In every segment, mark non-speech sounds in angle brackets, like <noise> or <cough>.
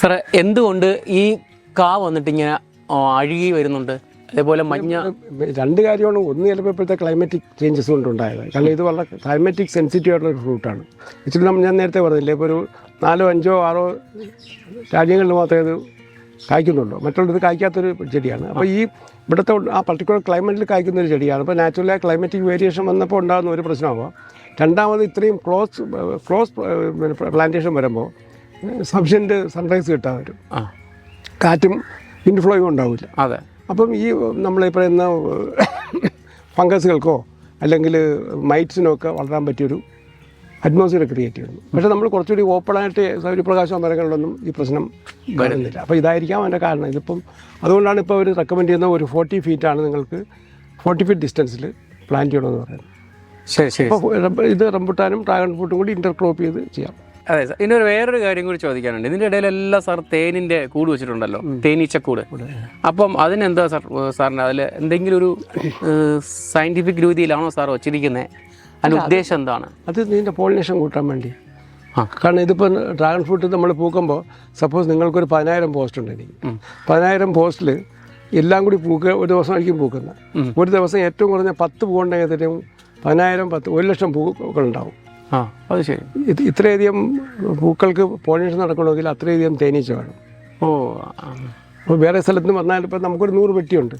സാറേ എന്തുകൊണ്ട് ഈ കാ വന്നിട്ട് ഇങ്ങനെ അഴുകി വരുന്നുണ്ട്? അതേപോലെ മഞ്ഞ രണ്ട് കാര്യമാണ്. ഒന്ന് ചിലപ്പോൾ ഇപ്പോഴത്തെ ക്ലൈമറ്റിക് ചേഞ്ചസ് കൊണ്ടുണ്ടായത്. കാരണം ഇത് വളരെ ക്ലൈമറ്റിക് സെൻസിറ്റീവ് ആയിട്ടുള്ള ഒരു ഫ്രൂട്ടാണ് ഇച്ചിരി നമ്മൾ ഞാൻ നേരത്തെ പറഞ്ഞില്ലേ ഇപ്പോൾ ഒരു നാലോ അഞ്ചോ ആറോ രാജ്യങ്ങളിൽ മാത്രമേ ഇത് കായ്ക്കുന്നുള്ളൂ. മറ്റുള്ളത് കായ്ക്കാത്തൊരു ചെടിയാണ്. അപ്പോൾ ഈ ഇവിടുത്തെ ആ പർട്ടിക്കുലർ ക്ലൈമറ്റിൽ കായ്ക്കുന്ന ഒരു ചെടിയാണ്. അപ്പോൾ നാച്ചുറലായ ക്ലൈമറ്റിക് വേരിയേഷൻ വന്നപ്പോൾ ഉണ്ടാകുന്ന ഒരു പ്രശ്നമാവാം രണ്ടാമത് ഇത്രയും ക്ലോസ് ക്ലോസ് പ്ലാന്റേഷൻ വരുമ്പോൾ സഫിഷ്യന്റ് സൺറൈസ് കിട്ടാൻ വരും. കാറ്റും ഇൻഫ്ലോയും ഉണ്ടാവില്ല. അതെ. അപ്പം ഈ നമ്മൾ ഈ പറയുന്ന ഫംഗസുകൾക്കോ അല്ലെങ്കിൽ മൈറ്റ്സിനോ ഒക്കെ വളരാൻ പറ്റിയൊരു അറ്റ്മോസ്ഫിയർ ക്രിയേറ്റ് ചെയ്യുന്നു. പക്ഷേ നമ്മൾ കുറച്ചുകൂടി ഓപ്പണായിട്ട് സൗര്യപ്രകാശ മരങ്ങളിലൊന്നും ഈ പ്രശ്നം വരുന്നില്ല. അപ്പോൾ ഇതായിരിക്കാം അതിന്റെ കാരണം. ഇതിപ്പം അതുകൊണ്ടാണ് ഇപ്പോൾ അവർ റെക്കമെൻഡ് ചെയ്യുന്ന ഒരു ഫോർട്ടി ഫീറ്റാണ് നിങ്ങൾക്ക് ഫോർട്ടി ഫീറ്റ് ഡിസ്റ്റൻസിൽ പ്ലാൻ ചെയ്യണമെന്ന് പറയുന്നത്. ശരി ശരി. അപ്പോൾ ഇത് റംബുട്ടാനും ഡ്രാഗൺ ഫ്രൂട്ടും കൂടി ഇന്റർക്രോപ്പ് ചെയ്ത് ചെയ്യാം. അതെ സാർ ഒരു വേറൊരു കാര്യം കൂടി ചോദിക്കാനുണ്ട്. ഇതിന്റെ ഇടയിലെല്ലാം സാർ തേനിന്റെ കൂട് വെച്ചിട്ടുണ്ടല്ലോ. തേനീച്ചക്കൂട്. അപ്പം അതിനെന്താ സാർ സാറിന് അതിൽ എന്തെങ്കിലും ഒരു സയന്റിഫിക് രീതിയിലാണോ സാർ വച്ചിരിക്കുന്നത് അതിന്റെ ഉദ്ദേശം എന്താണ്? അത് ഇതിന്റെ പോളിനേഷൻ കൂട്ടാൻ വേണ്ടി. കാരണം ഇതിപ്പോൾ ഡ്രാഗൺ ഫ്രൂട്ട് നമ്മൾ പൂക്കുമ്പോൾ സപ്പോസ് നിങ്ങൾക്കൊരു പതിനായിരം പോസ്റ്റ് ഉണ്ട് എനിക്ക്. പതിനായിരം പോസ്റ്റിൽ എല്ലാം കൂടി പൂക്കുക ഒരു ദിവസമായിരിക്കും പൂക്കുന്നത്. ഒരു ദിവസം ഏറ്റവും കുറഞ്ഞ പത്ത് പൂവുണ്ടെങ്കിൽ തന്നെ പതിനായിരം പത്ത് ഒരു ലക്ഷം പൂക്കളുണ്ടാവും ആ അത് ശരി. ഇത് ഇത്രയധികം പൂക്കൾക്ക് പോളിനേഷൻ നടക്കണമെങ്കിൽ അത്രയധികം തേനീച്ച വേണം. ഓ. അപ്പോൾ വേറെ സ്ഥലത്ത് നിന്ന് വന്നാൽ ഇപ്പം നമുക്കൊരു നൂറ് പെട്ടിയുണ്ട്.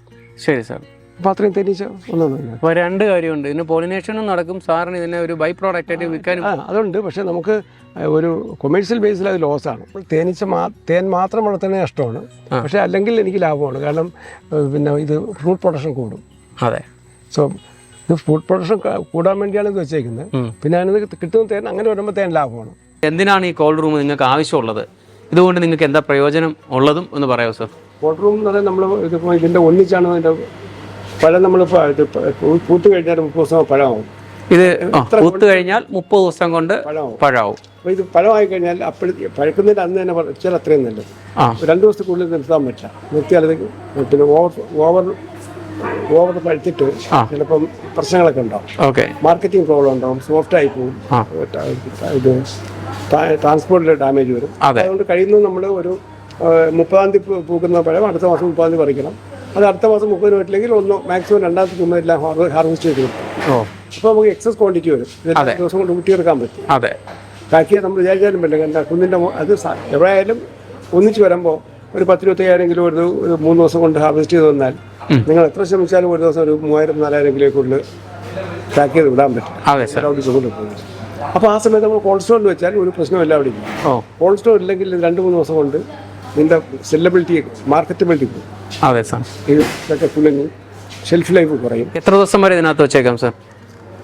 ശരി സാർ. അപ്പോൾ അത്രയും തേനീച്ച ഒന്നും അപ്പോൾ രണ്ട് കാര്യമുണ്ട്. ഇതിന് പോളിനേഷനും നടക്കും. സാറിന് ഇതിനെ ഒരു ബൈ പ്രോഡക്റ്റ് ആയിട്ട് വിൽക്കാനും ആ അതുണ്ട്. പക്ഷേ നമുക്ക് ഒരു കൊമേഴ്ഷ്യൽ ബേസിൽ അത് ലോസാണ് തേനീച്ച മാ തേൻ മാത്രം വളർത്തുന്നത് നഷ്ടമാണ്. പക്ഷേ അല്ലെങ്കിൽ എനിക്ക് ലാഭമാണ്. കാരണം പിന്നെ ഇത് ഫ്രൂട്ട് പ്രൊഡക്ഷൻ കൂടും. അതെ. സോ ഇത് ഫുഡ് പ്രൊഡക്ഷൻ കൂടാൻ വേണ്ടിയാണ് ഇത് വെച്ചേക്കുന്നത്. പിന്നെ അതിന് കിട്ടുന്ന തേൻ അങ്ങനെ വരുമ്പോൾ തേൻ ലാഭമാണ്. എന്തിനാണ് ഈ കോൾഡ് റൂം നിങ്ങൾക്ക് ആവശ്യമുള്ളത്? ഇതുകൊണ്ട് നിങ്ങൾക്ക് എന്താ പ്രയോജനം ഉള്ളതും എന്ന് പറയാമോ സാർ കോൾഡ് റൂം എന്ന് പറഞ്ഞാൽ നമ്മൾ ഇതിപ്പോൾ ഇതിന്റെ ഒന്നിച്ചാണ് ഇതിന്റെ പഴം നമ്മൾ പൂത്ത് കഴിഞ്ഞാൽ മുപ്പത് ദിവസം പഴമാവും. ഇത് പൂത്ത് കഴിഞ്ഞാൽ മുപ്പത് ദിവസം കൊണ്ട് പഴമാവും. അപ്പോൾ ഇത് പഴമായി കഴിഞ്ഞാൽ അപ്പോഴത്തെ പഴക്കുന്നതിന്റെ അന്ന് തന്നെ വെച്ചാൽ അത്രയും നല്ലത്. രണ്ട് ദിവസത്തിൽ കൂടുതൽ നിർത്താൻ പറ്റില്ല. നിർത്തിയാൽ അത് പിന്നെ ഓവർ ഓവർ ഓവർ പഴുത്തിട്ട്. ചിലപ്പം പ്രശ്നങ്ങളൊക്കെ ഉണ്ടാവും. ഓക്കെ. മാർക്കറ്റിംഗ് പ്രോബ്ലം ഉണ്ടാവും സോഫ്റ്റ് ആയി പോകും. ഇത് ട്രാൻസ്പോർട്ടിൽ ഡാമേജ് വരും. അതുകൊണ്ട് കഴിയുന്നത് നമ്മൾ ഒരു മുപ്പതാം തീയതി പൂക്കുന്ന പഴം അടുത്ത മാസം മുപ്പതാം തീയതി പറിക്കണം. അത് അടുത്ത മാസം മുപ്പതിന് പറ്റില്ലെങ്കിൽ ഒന്ന് മാക്സിമം രണ്ടാമത്തെ ചുമതെല്ലാം ഹാർവെസ്റ്റ് ചെയ്ത് കിട്ടും അപ്പോൾ നമുക്ക് എക്സസ് ക്വാണ്ടിറ്റി വരും. ദിവസം കൊണ്ട് ഊറ്റിയെടുക്കാൻ പറ്റും. അതെ. ബാക്കി നമ്മൾ വിചാരിച്ചാലും പറ്റില്ല. എന്താ കുന്നിന്റെ അത് എവിടെയായാലും ഒന്നിച്ച് വരുമ്പോൾ ഒരു പത്തിരുപത്തയ്യായിരം കിലോ ഒരു ഒരു മൂന്ന് ദിവസം കൊണ്ട് ഹാർവെസ്റ്റ് ചെയ്ത് വന്നാൽ നിങ്ങൾ എത്ര ശ്രമിച്ചാലും ഒരു ദിവസം ഒരു മൂവായിരം നാലായിരം കിലോ കൂടുതൽ പാക്ക് ചെയ്ത് വിടാൻ പറ്റും. അതെ സാർ. അപ്പോൾ ആ സമയത്ത് നമ്മൾ കോൾഡ് സ്റ്റോറിൽ വെച്ചാൽ ഒരു പ്രശ്നമില്ല അവിടെ കോൾഡ് സ്റ്റോർ ഇല്ലെങ്കിൽ രണ്ട് മൂന്ന് ദിവസം കൊണ്ട് നിന്റെ സെല്ലബിലിറ്റി മാർക്കറ്റബിലിറ്റി പോകും അതെ സാർ. ഇത് ഇതൊക്കെ പുളിഞ്ഞ് ഷെൽഫ് ലൈഫ് കുറയും. എത്ര ദിവസം വരെ ഇതിനകത്ത് വെച്ചേക്കാം സാർ?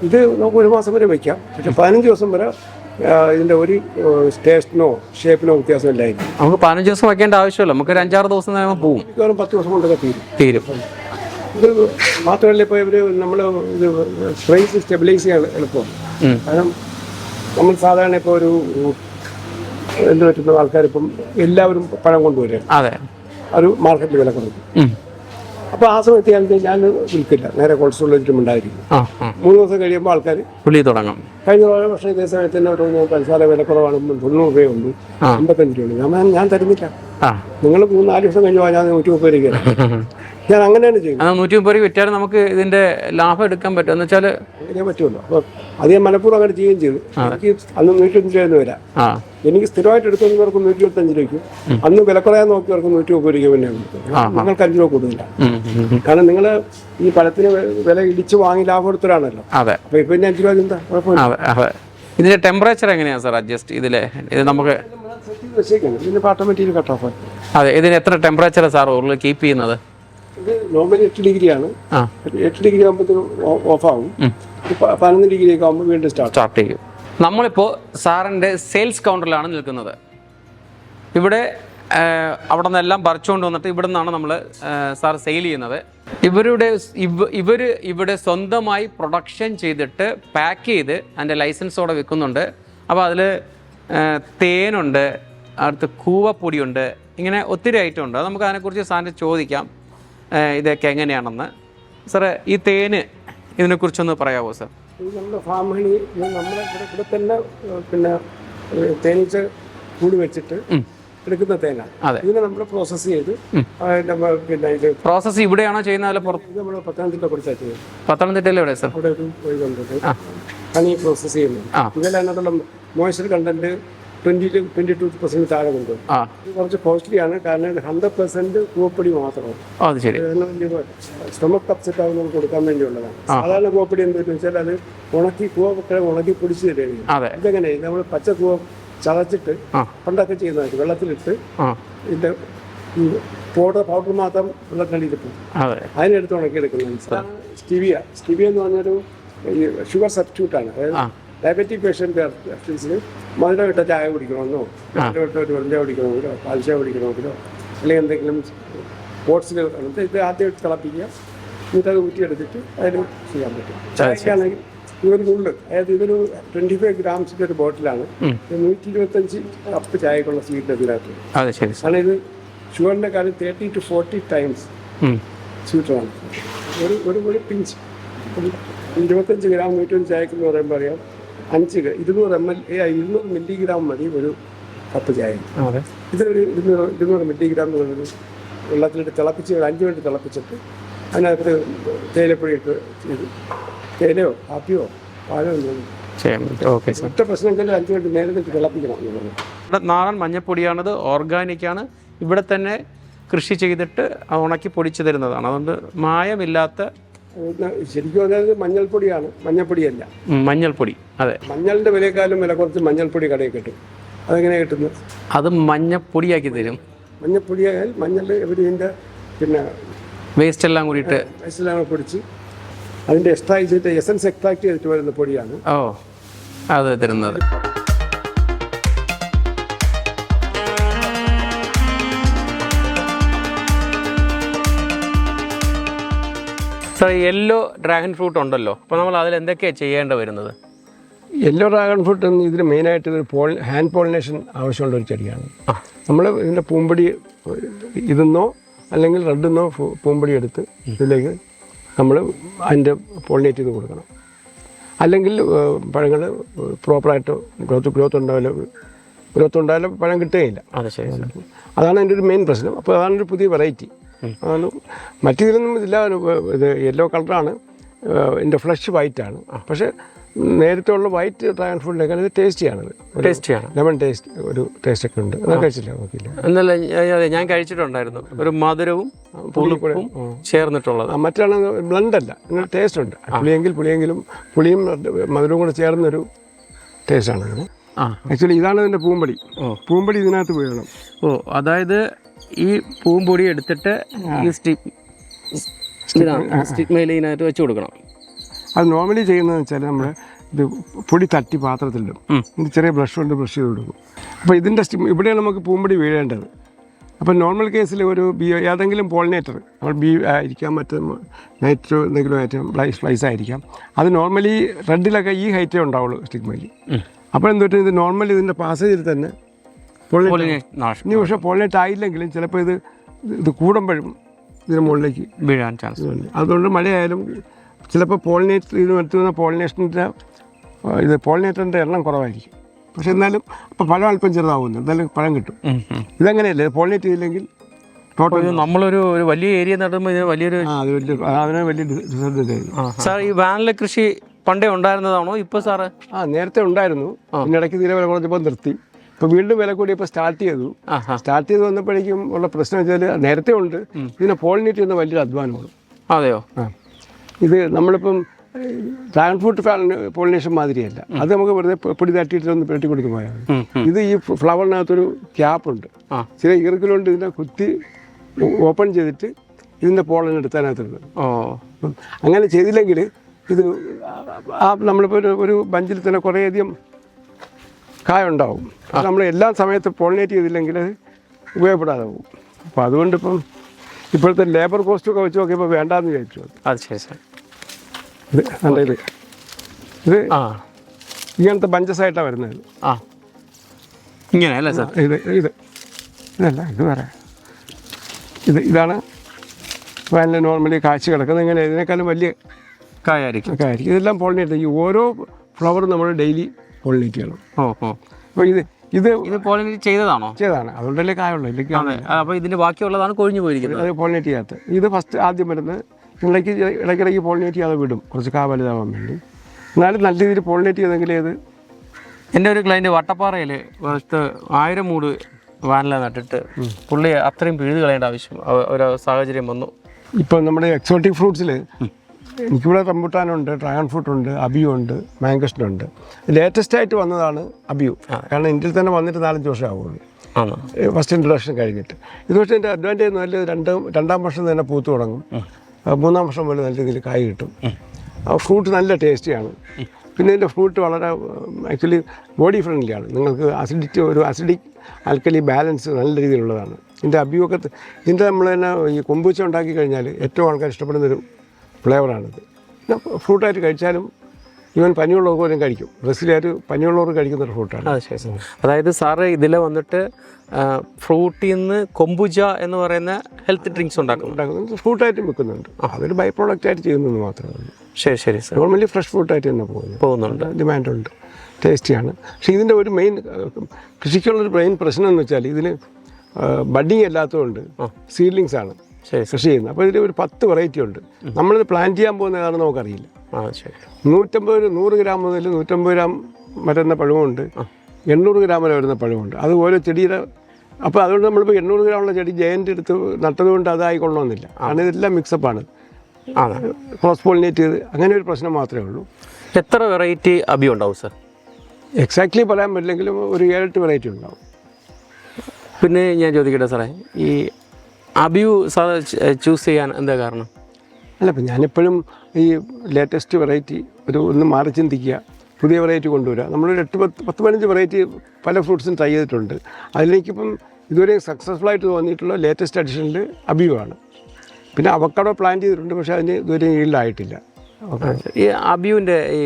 ഇത് നമുക്ക് ഒരു മാസം വരെ വെക്കാം. പക്ഷെ പതിനഞ്ച് ദിവസം വരെ ഇതിന്റെ ഒരു സ്റ്റേഷനോ ഷേപ്പിനോ വ്യത്യാസം ഇല്ലായിരിക്കും നമുക്ക് പതിനഞ്ച് ദിവസം വയ്ക്കേണ്ട ആവശ്യമില്ല. നമുക്ക് ഒരു അഞ്ചാറ് ദിവസം തന്നെ പോകും മിക്കവാറും പത്ത് ദിവസം കൊണ്ടൊക്കെ തീരും. തീരും. ഇത് മാത്രമല്ല ഇപ്പോൾ ഇവർ നമ്മൾ ഇത് പ്രൈസ് സ്റ്റെബിലൈസ് ചെയ്യാൻ എളുപ്പം. കാരണം നമ്മൾ സാധാരണ ഇപ്പോൾ ഒരു എന്ത് പറ്റുന്ന ആൾക്കാരിപ്പം എല്ലാവരും പഴം കൊണ്ടുവരും അതെ. ഒരു മാർക്കറ്റിൽ വില ഉം. അപ്പോൾ ആ സമയത്ത് ഞാൻ ഞാൻ വിൽക്കില്ല. നേരെ കൊളസ്ട്രോൾ വെച്ചിട്ടും ഉണ്ടായിരിക്കും മൂന്ന് ദിവസം കഴിയുമ്പോൾ ആൾക്കാർ പുള്ളി തുടങ്ങും. കഴിഞ്ഞ പോലെ പക്ഷേ ഇതേ സമയത്ത് തന്നെ ഒരു പഞ്ചസാര വില കുറവാണ് തൊണ്ണൂറ് രൂപയുണ്ട്. അമ്പത്തഞ്ച് രൂപയുണ്ട് ഞാൻ ഞാൻ തരുന്നില്ല. നിങ്ങൾ മൂന്ന് നാല് ദിവസം കഴിഞ്ഞ് പോയാൽ ഞാൻ നൂറ്റി മുപ്പത് രൂപ <laughs> ഞാൻ അങ്ങനെയാണ് ചെയ്യുന്നത്. നൂറ്റി മുപ്പത് രൂപ വിറ്റാൽ നമുക്ക് ഇതിന്റെ ലാഭം എടുക്കാൻ പറ്റും. എന്ന് വെച്ചാൽ പറ്റുമല്ലോ അപ്പോൾ അത് ഞാൻ മനഃപൂർവം അങ്ങനെ ചെയ്യുകയും ചെയ്തു. എനിക്ക് അന്ന് നൂറ്റഞ്ച് രൂപയെന്ന് വരാം. എനിക്ക് സ്ഥിരമായിട്ട് എടുക്കുന്നവർക്ക് നൂറ്റി ഇരുപത്തഞ്ച് രൂപയ്ക്കും. അന്ന് വില കുറയാൻ നോക്കിയവർക്ക് നൂറ്റി മുപ്പത് രൂപ പിന്നെ നിങ്ങൾക്ക് അഞ്ച് രൂപ ഉം. കാരണം നിങ്ങൾ ഈ പഴത്തിന് വില ഇടിച്ച് വാങ്ങി ലാഭം എടുത്തവരാണല്ലോ. അതെ. അപ്പോൾ ഇപ്പം അഞ്ച് രൂപ എന്താ കുഴപ്പമില്ല. ഇതിന്റെ ടെമ്പറേച്ചർ എങ്ങനെയാണ് സാർ അഡ്ജസ്റ്റ് ഇതിലെ ഇത് നമുക്ക് അതെ ഇതിന് എത്ര ടെമ്പറേച്ചർ സാർ ഉള്ളിൽ കീപ്പ് ചെയ്യുന്നത്? ഇത് നോർമലി എട്ട് ഡിഗ്രിയാണ്. ആണ് എട്ട് ഡിഗ്രി ആകുമ്പോഴത്തേക്കും ഓഫ് ആവും ഇപ്പൊ പതിനൊന്ന് ഡിഗ്രി ഒക്കെ ആകുമ്പോൾ വീണ്ടും സ്റ്റാർട്ട് സ്റ്റാർട്ട് ചെയ്യും. നമ്മളിപ്പോൾ സാറിന്റെ സെയിൽസ് കൗണ്ടറിലാണ് നിൽക്കുന്നത്. ഇവിടെ അവിടെ നിന്നെല്ലാം പറിച്ചുകൊണ്ട് വന്നിട്ട് ഇവിടെ നിന്നാണ് നമ്മൾ സാർ സെയിൽ ചെയ്യുന്നത്. ഇവരുടെ ഇവ ഇവർ ഇവിടെ സ്വന്തമായി പ്രൊഡക്ഷൻ ചെയ്തിട്ട് പാക്ക് ചെയ്ത് അതിന്റെ ലൈസൻസോടെ വിൽക്കുന്നുണ്ട് അപ്പോൾ അതിൽ തേനുണ്ട് അടുത്ത് കൂവപ്പൊടിയുണ്ട് ഇങ്ങനെ ഒത്തിരി ഐറ്റം ഉണ്ട്. നമുക്ക് അതിനെക്കുറിച്ച് സാറിന്റെ ചോദിക്കാം. ഇതൊക്കെ എങ്ങനെയാണെന്ന്. സാറേ ഈ തേന് ഇതിനെക്കുറിച്ചൊന്ന് പറയാമോ സാർ? നമ്മുടെ ഫാം ഹണി നമ്മുടെ ഇവിടെ ഇവിടെ തന്നെ പിന്നെ തേനീച്ച കൂടി വെച്ചിട്ട് എടുക്കുന്ന തേനാണ്. ഇതിനെ നമ്മൾ പ്രോസസ്സ് ചെയ്ത് പിന്നെ ഇത് പ്രോസസ് ഇവിടെയാണോ ചെയ്യുന്നത് അല്ല പുറത്ത്? നമ്മൾ പത്തനംതിട്ട കൊടുത്താൽ ചെയ്യും പത്തനംതിട്ടയിൽ എവിടെ സാർ? അവിടെ ഒരു ഒഴിവുണ്ട് ഹണി പ്രോസസ്സ് ചെയ്യുന്നത്. ഇതിൽ അതിനകത്തുള്ള moisture content twenty twenty two percent താഴെ കൊണ്ടുവരും ഇത് കുറച്ച് കോസ്റ്റ്ലി ആണ്. കാരണം ഹൺഡ്രഡ് പെർസെന്റ് കൂവപ്പൊടി മാത്രമാണ് അത് ശരി. സ്റ്റൊമക്ക് അപ്സെറ്റ് ആവുന്ന കൊടുക്കാൻ വേണ്ടിയുള്ളതാണ് സാധാരണ കൂവപ്പൊടി എന്താണെന്ന് വെച്ചാൽ അത് ഉണക്കി കൂവപ്പൊക്കെ ഉണക്കി പൊടിച്ച് തരുകയാണ് ഇതെങ്ങനെ നമ്മൾ പച്ച കൂവ ചതച്ചിട്ട് പണ്ടൊക്കെ ചെയ്യുന്നതായിട്ട് വെള്ളത്തിലിട്ട് ഇതിന്റെ പൗഡർ പൗഡർ മാത്രം വെള്ളത്തിനടിയിട്ട് അതെ. അതിനെടുത്ത് ഉണക്കിയെടുക്കുന്നത്. സ്റ്റിവിയ. സ്റ്റിവിയ എന്ന് പറഞ്ഞൊരു ഷുഗർ സബ്സ്റ്റിറ്റ്യൂട്ടാണ് അതായത്. ഡയബറ്റിക് പേഷ്യന്റ് മധുരം ഇട്ട ചായ കുടിക്കണമെന്നോ മധുരമിട്ട ഒരു വെറുതെ കുടിക്കണമെങ്കിലോ പാൽച്ചായ കുടിക്കണമെങ്കിലോ അല്ലെങ്കിൽ എന്തെങ്കിലും സ്പോർട്സിൽ ഇത് ആദ്യം തിളപ്പിക്കുക. എന്നിട്ട് അത് ഊറ്റിയെടുത്തിട്ട് അതിന് ചെയ്യാൻ പറ്റും. ചായക്കാണെങ്കിൽ ഇതൊരു നുള്ള് അതായത് ഇതൊരു ട്വന്റി ഫൈവ് ഗ്രാംസിന്റെ ഒരു ബോട്ടിലാണ്. നൂറ്റി ഇരുപത്തി അഞ്ച് കപ്പ് ചായക്കുള്ള സ്വീറ്റ് ഇതിനകത്ത് കാരണം ഇത് ഷുഗറിന്റെ കാര്യം തേർട്ടി ടു ഫോർട്ടി ടൈംസ് സ്വീറ്റാണ് ഒരു ഒരു ഒരു പിഞ്ച് ഇരുപത്തഞ്ച് ഗ്രാം നൂറ്റഞ്ച് അഞ്ച് ചായക്കെന്ന് പറയുമ്പോൾ അറിയാം. അഞ്ച് ഇരുന്നൂറ് എം എൽ ഇരുന്നൂറ് മില്ലിഗ്രാം മതി ഒരു കപ്പ് ചായ അതെ. ഇതിലൊരു ഇരുന്നൂറ് ഇരുന്നൂറ് മില്ലിഗ്രാം എന്ന് പറയുന്നത് വെള്ളത്തിലിട്ട് തിളപ്പിച്ച് ഒരു അഞ്ച് മിനിറ്റ് തിളപ്പിച്ചിട്ട് അതിനകത്ത് തേയിലപ്പൊടി ഇട്ട് ചെയ്ത് തേയിലയോ കാപ്പിയോ പാലോ ഒറ്റ പ്രശ്നം വെച്ചാൽ അഞ്ച് മിനിറ്റ് നേരത്തെ തിളപ്പിക്കണം എന്ന് പറഞ്ഞു. നാടൻ മഞ്ഞപ്പൊടിയാണത് ഓർഗാനിക്കാണ് ഇവിടെ തന്നെ കൃഷി ചെയ്തിട്ട് ഉണക്കി പൊടിച്ചു തരുന്നതാണ്. അതുകൊണ്ട് മായമില്ലാത്ത ശരിക്കും പറഞ്ഞാൽ മഞ്ഞൾപ്പൊടിയാണ്. മഞ്ഞൾപ്പൊടിയല്ല. മഞ്ഞൾപ്പൊടി. അതെ. മഞ്ഞളിന്റെ വിലയെക്കാളും വില കുറച്ച് മഞ്ഞൾപ്പൊടി കടയിൽ കിട്ടും. അതെങ്ങനെ കിട്ടുന്നത്? അത് മഞ്ഞപ്പൊടിയാക്കി തരും. മഞ്ഞപ്പൊടിയായാൽ മഞ്ഞൾ ഇവർ ഇതിന്റെ പിന്നെ വേസ്റ്റ് എല്ലാം കൂടിയിട്ട്. വേസ്റ്റ് എല്ലാം കൂടി പൊടിച്ച് അതിന്റെ എക്സ്ട്രാ ചെയ്തിട്ട് എസൻസ് എക്സ്ട്രാക്ട് ചെയ്തിട്ട് വരുന്ന പൊടിയാണ്. ഓ അത് തരുന്നത്. സാർ യെല്ലോ ഡ്രാഗൺ ഫ്രൂട്ട് ഉണ്ടല്ലോ. അപ്പോൾ നമ്മൾ അതിൽ എന്തൊക്കെയാണ് ചെയ്യേണ്ടി വരുന്നത്? യെല്ലോ ഡ്രാഗൺ ഫ്രൂട്ട് എന്ന് ഇതിന് മെയിനായിട്ട് ഇതൊരു പോൾ ഹാൻഡ് പോളിനേഷൻ ആവശ്യമുള്ള ഒരു ചെടിയാണ്. നമ്മൾ ഇതിന്റെ പൂമ്പടി ഇതെന്നോ അല്ലെങ്കിൽ റെഡെന്നോ പൂമ്പടി എടുത്ത് ഇതിലേക്ക് നമ്മൾ അതിന്റെ പോളിനേറ്റ് ചെയ്ത് കൊടുക്കണം. അല്ലെങ്കിൽ പഴങ്ങൾ പ്രോപ്പറായിട്ട് ഗ്രോത്ത് ഗ്രോത്ത് ഉണ്ടാവില്ല ഗ്രോത്ത് ഉണ്ടായാലും പഴം കിട്ടുകയില്ല. അതെ അതാണ് എന്റെ ഒരു മെയിൻ പ്രശ്നം. അപ്പോൾ അതാണ് ഒരു പുതിയ വെറൈറ്റി അതാണ് മറ്റേതിലൊന്നും ഇതില്ല ഇത് യെല്ലോ കളറാണ് ഇതിന്റെ ഫ്ലഷ് വൈറ്റ് ആണ്. പക്ഷേ നേരത്തെ ഉള്ള വൈറ്റ് ഡ്രാഗൺ ഫ്രൂട്ടിനേക്കാൾ ഇത് ടേസ്റ്റിയാണത് ടേസ്റ്റിയാണ് ലെമൺ ടേസ്റ്റ് ഒരു ടേസ്റ്റ് ഒക്കെ ഉണ്ട്. അതൊക്കെ കഴിച്ചില്ല നോക്കിയില്ല എന്നല്ല അതെ ഞാൻ കഴിച്ചിട്ടുണ്ടായിരുന്നു. ഒരു മധുരവും പുളിപ്പും ചേർന്നിട്ടുള്ളത്. മറ്റാണ് ബ്ലണ്ട് അല്ല ഇതിന് ടേസ്റ്റ് ഉണ്ട്. പുളിയെങ്കിൽ പുളിയെങ്കിലും പുളിയും മധുരവും കൂടെ ചേർന്നൊരു ടേസ്റ്റാണ് ആക്ച്വലി ഇതാണ് ഇതിന്റെ പൂമ്പടി. ഓ. പൂമ്പടി ഇതിനകത്ത് വീഴണം ഓ അതായത് ഈ പൂമ്പൊടി എടുത്തിട്ട് ഈ സ്റ്റിപ്പ് സ്റ്റിക് ഇതിനകത്ത് വെച്ച് കൊടുക്കണം. അത് നോർമലി ചെയ്യുന്നതെന്ന് വെച്ചാൽ നമ്മൾ ഇത് പൊടി തട്ടി പാത്രത്തിലിടും. ഇത് ചെറിയ ബ്രഷ് കൊണ്ട് ബ്രഷ് ചെയ്ത് കൊടുക്കും. അപ്പോൾ ഇതിന്റെ സ്റ്റിം ഇവിടെയാണ് നമുക്ക് പൂമ്പൊടി വീഴേണ്ടത്. അപ്പോൾ നോർമൽ കേസിൽ ഒരു ബി ഏതെങ്കിലും പോളിനേറ്റർ നമ്മൾ ബി ആയിരിക്കാം മറ്റ് നൈറ്റോ എന്തെങ്കിലും ആയിരിക്കും ഫ്ലൈസ് ഫ്ലൈസ് ആയിരിക്കാം. അത് നോർമലി റെഡിലൊക്കെ ഈ ഹൈറ്റേ ഉണ്ടാവുള്ളൂ സ്റ്റിഗ്മയിൽ അപ്പോൾ എന്തുപറ്റും ഇത് നോർമലി ഇതിന്റെ പാസേജിൽ തന്നെ ഇനി പക്ഷേ പോളിനേറ്റ് ആയില്ലെങ്കിലും ചിലപ്പോൾ ഇത് ഇത് കൂടുമ്പോഴും ഇതിന് മുകളിലേക്ക് വീഴാൻ ചാൻസ്. അതുകൊണ്ട് മഴയായാലും ചിലപ്പോൾ പോളിനേറ്റ് ഇത് വരുത്തുന്ന പോളിനേഷന്റെ ഇത് പോളിനേറ്ററിന്റെ എണ്ണം കുറവായിരിക്കും. പക്ഷെ എന്നാലും അപ്പോൾ പഴം അല്പം ചെറുതാവുന്നു എന്തായാലും പഴം കിട്ടും. ഇതങ്ങനെയല്ലേ പോളിനേറ്റ് ചെയ്തില്ലെങ്കിൽ ടോട്ടൽ നമ്മളൊരു ഒരു വലിയ ഏരിയ നടുമ്പോൾ ഇതിന് വലിയൊരു ആ അത് വലിയ അതിന് വലിയ സാർ ഈ വാനിലെ കൃഷി പണ്ടേ ഉണ്ടായിരുന്നതാണോ? ഇപ്പോൾ സാറ്? ആ നേരത്തെ ഉണ്ടായിരുന്നു. ഇടയ്ക്ക് തീരെ വില കുറച്ചപ്പോൾ നിർത്തി. ഇപ്പോൾ വീണ്ടും വില കൂടി കൂടിയപ്പോൾ സ്റ്റാർട്ട് ചെയ്തു. സ്റ്റാർട്ട് ചെയ്ത് വന്നപ്പോഴേക്കും ഉള്ള പ്രശ്നം വെച്ചാൽ നേരത്തെ ഉണ്ട്. ഇതിനെ പോളിനേറ്റ് ചെയ്യുന്ന വലിയൊരു അധ്വാനമാണ്. അതെയോ? ആ. ഇത് നമ്മളിപ്പം ഡ്രാഗൺ ഫ്രൂട്ട് പോളിനേഷൻ മാതിരിയല്ല. അത് നമുക്ക് വെറുതെ പൊടി തട്ടിയിട്ട് ഒന്ന് പെട്ടി കൊടുത്തു പോയാൽ. ഇത് ഈ ഫ്ലവറിനകത്തൊരു ക്യാപ്പുണ്ട് ഉണ്ട്. ചില ഇറുക്കിലുണ്ട് ഇതിനെ കുത്തി ഓപ്പൺ ചെയ്തിട്ട് ഇതിന്റെ പോളൻ എടുത്താനകത്തുണ്ട് ഓ. അങ്ങനെ ചെയ്തില്ലെങ്കിൽ ഇത് ആ നമ്മളിപ്പോൾ ഒരു ഒരു ബഞ്ചിൽ തന്നെ കുറേയധികം കായ ഉണ്ടാവും അത് നമ്മൾ എല്ലാ സമയത്തും പോളിനേറ്റ് ചെയ്തില്ലെങ്കിൽ അത് ഉപയോഗപ്പെടാതെ പോകും. അപ്പോൾ അതുകൊണ്ടിപ്പം ഇപ്പോഴത്തെ ലേബർ കോസ്റ്റൊക്കെ വെച്ച് നോക്കിയപ്പോൾ വേണ്ടാന്ന് വിചാരിച്ചു അത്. ശരി സാർ ഇത് നല്ല ഇത്? ഇത് ആ. ഇങ്ങനത്തെ ബഞ്ചസായിട്ടാണ് വരുന്നത്. ആ. ഇങ്ങനെ അല്ലേ സാർ? ഇത് ഇത്. ഇതല്ല ഇത് വേറെ. ഇത് ഇതാണ് വയലിൽ നോർമലി കാഴ്ച കിടക്കുന്നത്. ഇങ്ങനെ ഇതിനേക്കാളും വലിയ കായായിരിക്കും. കായായിരിക്കും. ഇതെല്ലാം പോളിനേറ്റ് ഈ ഓരോ ഫ്ലവറും നമ്മൾ ഡെയിലി പോളിനേറ്റ് ചെയ്യണം ഓ ഓ. അപ്പോൾ ഇത് ഇത് ഇത് പോളിനേറ്റ് ചെയ്തതാണോ? ചെയ്തതാണ്. അതുകൊണ്ടല്ലേ കായുള്ളൂ ഇല്ലെങ്കിൽ അപ്പോൾ ഇതിന്റെ ബാക്കിയുള്ളതാണ് കൊഴിഞ്ഞു പോയിരിക്കുന്നത്. അത് പോളിനേറ്റ് ചെയ്യാത്ത ഇത് ഫസ്റ്റ് ആദ്യം വരുന്നത് ഇടയ്ക്ക് ഇടയ്ക്കിടയ്ക്ക് പോളിനേറ്റ് ചെയ്യാതെ വിടും. കുറച്ച് കാ വലുതാവാൻ വേണ്ടി. എന്നാലും നല്ല രീതിയിൽ പോളിനേറ്റ് ചെയ്തെങ്കിൽ ഇത് എന്റെ ഒരു ക്ലൈന്റ് വട്ടപ്പാറയിൽ വർഷത്ത് ആയിരം മൂട് വാനില നട്ടിട്ട് പുള്ളി അത്രയും പിഴുത് കളയേണ്ട ആവശ്യം ഒരു സാഹചര്യം വന്നു. ഇപ്പോൾ നമ്മുടെ എക്സോട്ടിക് ഫ്രൂട്ട്സിൽ എനിക്കിവിടെ റംബുട്ടാനുണ്ട് ഡ്രാഗൺ ഫ്രൂട്ട് ഉണ്ട് അബിയു ഉണ്ട് മാങ്കസ്റ്റൻ ഉണ്ട് ലേറ്റസ്റ്റ് ആയിട്ട് വന്നതാണ് അബിയു. കാരണം ഇന്ത്യയിൽ തന്നെ വന്നിട്ട് നാലഞ്ച് വർഷം ആവുള്ളൂ. ഫസ്റ്റ് ഇൻട്രൊഡക്ഷൻ കഴിഞ്ഞിട്ട്. ഇത് പക്ഷേ എന്റെ അഡ്വാന്റേജ് നല്ല രണ്ട് രണ്ടാം വർഷം തന്നെ പൂത്ത് തുടങ്ങും. മൂന്നാം വർഷം മുതൽ നല്ല രീതിയിൽ കായ് കിട്ടും. ഫ്രൂട്ട് നല്ല ടേസ്റ്റിയാണ് പിന്നെ ഇതിന്റെ ഫ്രൂട്ട് വളരെ ആക്ച്വലി ബോഡി ഫ്രണ്ട്ലിയാണ് നിങ്ങൾക്ക് അസിഡിറ്റി ഒരു അസിഡിക് ആൽക്കലി ബാലൻസ് നല്ല രീതിയിലുള്ളതാണ്. ഇതിന്റെ അഭിയൊക്കെ ഇതിന്റെ നമ്മൾ തന്നെ ഈ കൊമ്പൂച്ച ഉണ്ടാക്കി കഴിഞ്ഞാൽ ഏറ്റവും ആൾക്കാർ ഇഷ്ടപ്പെടുന്നൊരു ഫ്ലേവറാണിത്. പിന്നെ ഫ്രൂട്ടായിട്ട് കഴിച്ചാലും ഈവൻ പനിയുള്ളവർക്ക് പോലും കഴിക്കും. ബ്രസീലുകാർ പനിയുള്ളവർ കഴിക്കുന്ന ഒരു ഫ്രൂട്ടാണ്. അത് ശരി അതായത് സാറ് ഇതിൽ വന്നിട്ട് ഫ്രൂട്ടിൽ നിന്ന് കൊമ്പുജ എന്ന് പറയുന്ന ഹെൽത്ത് ഡ്രിങ്ക്സ് ഉണ്ടാക്കുന്നു. ഉണ്ടാക്കുന്നത് ഫ്രൂട്ടായിട്ട് വിൽക്കുന്നുണ്ട്. അതൊരു ബൈ പ്രോഡക്റ്റ് ആയിട്ട് ചെയ്യുന്നത് മാത്രമേ ശരി ശരി സാർ. നോർമലി ഫ്രഷ് ഫ്രൂട്ടായിട്ട് തന്നെ പോകുന്നു. പോകുന്നുണ്ട്. ഡിമാൻഡുണ്ട്. ടേസ്റ്റിയാണ്. പക്ഷേ ഇതിന്റെ ഒരു മെയിൻ കൃഷിക്കുള്ളൊരു മെയിൻ പ്രശ്നം എന്ന് വെച്ചാൽ ഇതിന് ബഡിങ് അല്ലാത്തതുകൊണ്ട് സീഡ്ലിങ്സ് ആണ് കൃഷി ചെയ്യുന്നത്. അപ്പോൾ ഇതിൽ ഒരു പത്ത് വെറൈറ്റി ഉണ്ട്. നമ്മളിത് പ്ലാൻ ചെയ്യാൻ പോകുന്ന കാരണം നമുക്കറിയില്ല. നൂറ്റമ്പത് നൂറ് ഗ്രാം മുതൽ നൂറ്റമ്പത് ഗ്രാം വരുന്ന പഴമുണ്ട് എണ്ണൂറ് ഗ്രാം വരെ വരുന്ന പഴമുണ്ട് അത് ഓരോ ചെടിയുടെ അപ്പോൾ അതുകൊണ്ട് നമ്മളിപ്പോൾ എണ്ണൂറ് ഗ്രാമുള്ള ചെടി ജയന്റ് എടുത്ത് നട്ടതുകൊണ്ട് അതായിക്കൊള്ളണമെന്നില്ല ആണ് ഇതെല്ലാം മിക്സപ്പാണ് ആണ്. ക്രോസ് പോളിനേറ്റ് ചെയ്ത് അങ്ങനെ ഒരു പ്രശ്നം മാത്രമേ ഉള്ളൂ. എത്ര വെറൈറ്റി അബി ഉണ്ടാവും സാർ എക്സാക്ട്ലി പറയാൻ പറ്റില്ലെങ്കിലും ഒരു ഏഴെട്ട് വെറൈറ്റി ഉണ്ടാവും. പിന്നെ ഞാൻ ചോദിക്കട്ടെ സാറേ ഈ അബിയു സാർ ചൂസ് ചെയ്യാൻ എന്താ കാരണം? അല്ല ഇപ്പം ഞാനെപ്പോഴും ഈ ലേറ്റസ്റ്റ് വെറൈറ്റി ഒരു ഒന്ന് മാറി ചിന്തിക്കുക. പുതിയ വെറൈറ്റി കൊണ്ടുവരിക. നമ്മളൊരു എട്ട് പത്ത് പത്ത് പതിനഞ്ച് വെറൈറ്റി പല ഫ്രൂട്ട്സും ട്രൈ ചെയ്തിട്ടുണ്ട്. അതിലേക്കിപ്പം ഇതുവരെ സക്സസ്ഫുൾ ആയിട്ട് തോന്നിയിട്ടുള്ള ലേറ്റസ്റ്റ് അഡീഷനിൽ അബിയു ആണ്. പിന്നെ അവക്കടോ പ്ലാൻ ചെയ്തിട്ടുണ്ട് പക്ഷേ അതിന് ഇതുവരെ ഈൽഡായിട്ടില്ല ഈ അബിയുവിന്റെ ഈ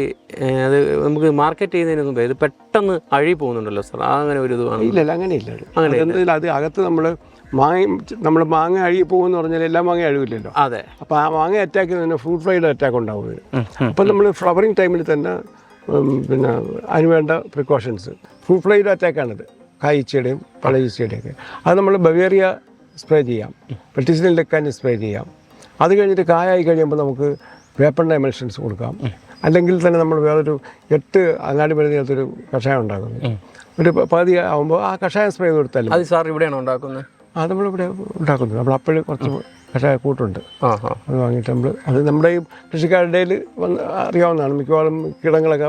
അത് നമുക്ക് മാർക്കറ്റ് ചെയ്യുന്നതിന് മുമ്പേ ഇത് പെട്ടെന്ന് അഴി പോകുന്നുണ്ടല്ലോ സാർ. അങ്ങനെ ഒരു ഇത് ഇല്ല അങ്ങനെയില്ല. അങ്ങനെ അത് അകത്ത് നമ്മൾ മാങ്ങ നമ്മൾ മാങ്ങ അഴുകി പോകുമെന്ന് പറഞ്ഞാൽ എല്ലാ മാങ്ങ അഴുകില്ലല്ലോ. അതെ. അപ്പോൾ ആ മാങ്ങ അറ്റാക്ക് തന്നെ ഫ്രൂട്ട് ഫ്ലൈയുടെ അറ്റാക്ക് ഉണ്ടാവും ഇതിന് അപ്പോൾ നമ്മൾ ഫ്ലവറിങ് ടൈമിൽ തന്നെ പിന്നെ അതിന് വേണ്ട പ്രിക്കോഷൻസ് ഫ്രൂട്ട് ഫ്ലൈയുടെ അറ്റാക്കാണിത് കായ്ച്ചയുടെയും പഴയീച്ചയുടെയും ഒക്കെ. അത് നമ്മൾ ബവേറിയ സ്പ്രേ ചെയ്യാം. പെട്ടിസിനിൽ ഡെക്കാൻ സ്പ്രേ ചെയ്യാം. അത് കഴിഞ്ഞിട്ട് കായായി കഴിയുമ്പോൾ നമുക്ക് വേപ്പണ്ണ എമൽഷൻസ് കൊടുക്കാം. അല്ലെങ്കിൽ തന്നെ നമ്മൾ വേറൊരു എട്ട് അങ്ങാടി മരുന്നിനകത്തൊരു കഷായം ഉണ്ടാക്കുന്നു. ഒരു പകുതി ആകുമ്പോൾ ആ കഷായം സ്പ്രേ കൊടുത്താലും അത് സാർ ഇവിടെയാണ് ഉണ്ടാക്കുന്നത്? അത് നമ്മളിവിടെ ഉണ്ടാക്കുന്നു. നമ്മൾ അപ്പോഴും കുറച്ച് കഷായ കൂട്ടുണ്ട്. ആ ആ. അത് വാങ്ങിയിട്ട് നമ്മൾ അത് നമ്മുടെ ഈ കൃഷിക്കാരുടെ വന്ന് അറിയാവുന്നതാണ്. മിക്കവാറും കീടങ്ങളൊക്കെ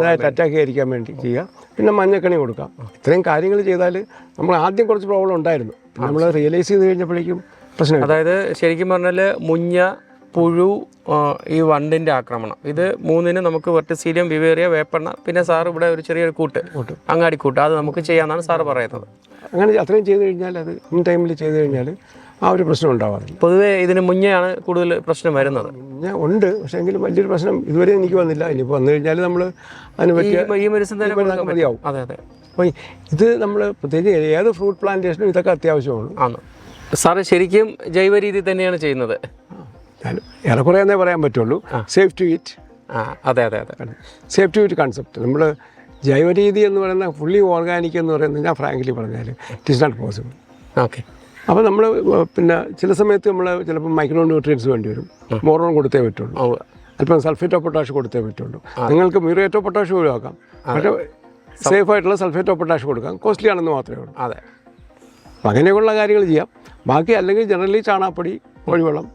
ഇതായിട്ട് അറ്റാക്ക് ചെയ്യാതിരിക്കാൻ വേണ്ടി ചെയ്യുക. പിന്നെ മഞ്ഞക്കണി കൊടുക്കാം. ഇത്രയും കാര്യങ്ങൾ ചെയ്താൽ നമ്മൾ ആദ്യം കുറച്ച് പ്രോബ്ലം ഉണ്ടായിരുന്നു. നമ്മൾ റിയലൈസ് ചെയ്ത് കഴിഞ്ഞപ്പോഴേക്കും പ്രശ്നം അതായത് ശരിക്കും പറഞ്ഞാൽ മുഞ്ഞ പുഴു ഈ വണ്ടിന്റെ ആക്രമണം. ഇത് മൂന്നിന് നമുക്ക് വെർട്ടിസീലിയം വിവേറിയ വേപ്പെണ്ണ പിന്നെ സാർ ഇവിടെ ഒരു ചെറിയൊരു കൂട്ട്. അങ്ങാടിക്കൂട്ട് അത് നമുക്ക് ചെയ്യാമെന്നാണ് സാറ് പറയുന്നത്. അങ്ങനെ അത്രയും ചെയ്തു കഴിഞ്ഞാൽ അത് ഇൻ ടൈമിൽ ചെയ്തു കഴിഞ്ഞാൽ ആ ഒരു പ്രശ്നം ഉണ്ടാവാറില്ല. പൊതുവേ ഇതിന് മുഞ്ഞയാണ് കൂടുതൽ പ്രശ്നം വരുന്നത്. മുന്നേ ഉണ്ട് പക്ഷേ എങ്കിലും വലിയൊരു പ്രശ്നം ഇതുവരെ എനിക്ക് വന്നില്ല. ഇനിയിപ്പോൾ വന്നു കഴിഞ്ഞാൽ നമ്മൾ അതിന് പറ്റിയ. മതിയാവും. അതെ അതെ. അപ്പോൾ ഇത് നമ്മൾ പ്രത്യേകിച്ച് ഏത് ഫ്രൂട്ട് പ്ലാന്റേഷനും ഇതൊക്കെ അത്യാവശ്യമാണ്. ആണ്. സാറ് ശരിക്കും ജൈവ രീതി തന്നെയാണ് ചെയ്യുന്നത്. ഏറെക്കുറെ എന്നേ പറയാൻ പറ്റുള്ളൂ. സേഫ് ടു ഈറ്റ് ആ അതെ അതെ അതെ. സേഫ് ടു ഈറ്റ് കൺസെപ്റ്റ് നമ്മൾ ജൈവരീതി എന്ന് പറയുന്ന ഫുള്ളി ഓർഗാനിക് എന്ന് പറയുന്നത് ഞാൻ ഫ്രാങ്ക്ലി പറഞ്ഞാൽ it is not possible okay അപ്പോൾ നമ്മൾ പിന്നെ ചില സമയത്ത് നമ്മൾ ചിലപ്പോൾ മൈക്രോ ന്യൂട്രിയൻസ് വേണ്ടി വരും മോറോൺ കൊടുത്തേ പറ്റുള്ളൂ. അല്പം സൾഫേറ്റ് ഓഫ് പൊട്ടാഷ് കൊടുത്തേ പറ്റുള്ളൂ. നിങ്ങൾക്ക് മ്യൂറേറ്റ് ഓഫ് പൊട്ടാഷ് ഒഴിവാക്കാം. പക്ഷേ സേഫ് ആയിട്ടുള്ള സൾഫേറ്റ് ഓഫ് പൊട്ടാഷ് കൊടുക്കാം. കോസ്റ്റ്ലി ആണെന്ന് മാത്രമേ ഉള്ളൂ. അതെ. അങ്ങനെയുള്ള കാര്യങ്ങൾ ചെയ്യാം. ബാക്കി അല്ലെങ്കിൽ ജനറലി ചാണാപ്പൊടി കോഴിവെള്ളം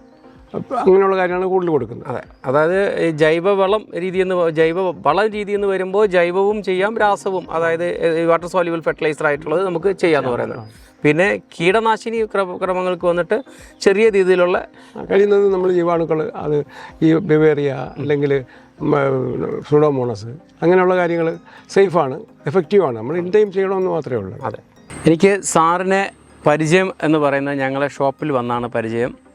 അങ്ങനെയുള്ള കാര്യമാണ് കൂടുതൽ കൊടുക്കുന്നത്. അതെ. അതായത് ജൈവ ജൈവവളം രീതി എന്ന് ജൈവ വളം രീതി എന്ന് വരുമ്പോൾ ജൈവവും ചെയ്യാം രാസവും. അതായത് വാട്ടർ സോല്യൂബിൾ ഫെർട്ടിലൈസർ ആയിട്ടുള്ളത് നമുക്ക് ചെയ്യാമെന്ന് പറയുന്നത്. പിന്നെ കീടനാശിനി ക്രമ ക്രമങ്ങൾക്ക് വന്നിട്ട് ചെറിയ രീതിയിലുള്ള കഴിയുന്നത് നമ്മൾ ജീവാണുക്കൾ അത് ഈ ബിവേറിയ അല്ലെങ്കിൽ സുഡോമോണസ് അങ്ങനെയുള്ള കാര്യങ്ങൾ സേഫാണ് എഫക്റ്റീവാണ്. നമ്മൾ ഇൻ ടൈം ചെയ്യണമെന്ന് മാത്രമേ ഉള്ളൂ. അതെ. എനിക്ക് സാറിനെ പരിചയം എന്ന് പറയുന്നത് ഞങ്ങളെ ഷോപ്പിൽ വന്നാണ് പരിചയം.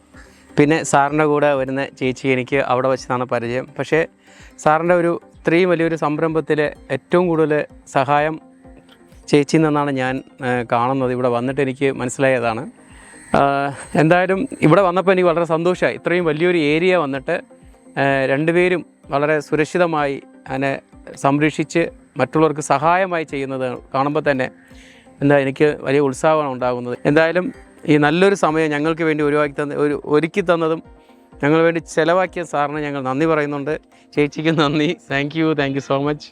പിന്നെ സാറിന്റെ കൂടെ വരുന്ന ചേച്ചി എനിക്ക് അവിടെ വെച്ചതാണ് പരിചയം. പക്ഷേ സാറിന്റെ ഒരു ഇത്രയും വലിയൊരു സംരംഭത്തിൽ ഏറ്റവും കൂടുതൽ സഹായം ചേച്ചിയിൽ നിന്നാണ് ഞാൻ കാണുന്നത്. ഇവിടെ വന്നിട്ട് എനിക്ക് മനസ്സിലായതാണ്. എന്തായാലും ഇവിടെ വന്നപ്പോൾ എനിക്ക് വളരെ സന്തോഷമായി. ഇത്രയും വലിയൊരു ഏരിയ വന്നിട്ട് രണ്ടുപേരും വളരെ സുരക്ഷിതമായി അതിനെ സംരക്ഷിച്ച് മറ്റുള്ളവർക്ക് സഹായമായി ചെയ്യുന്നത് കാണുമ്പോൾ തന്നെ എന്താ എനിക്ക് വലിയ ഉത്സാഹമാണ് ഉണ്ടാകുന്നത്. എന്തായാലും ഈ നല്ലൊരു സമയം ഞങ്ങൾക്ക് വേണ്ടി ഒരുവാക്കി തന്ന ഒരു ഒരുക്കി തന്നതും ഞങ്ങൾ വേണ്ടി ചിലവാക്കിയ സാറിന് ഞങ്ങൾ നന്ദി പറയുന്നുണ്ട്. ചേച്ചിക്ക് നന്ദി. Thank you thank you so much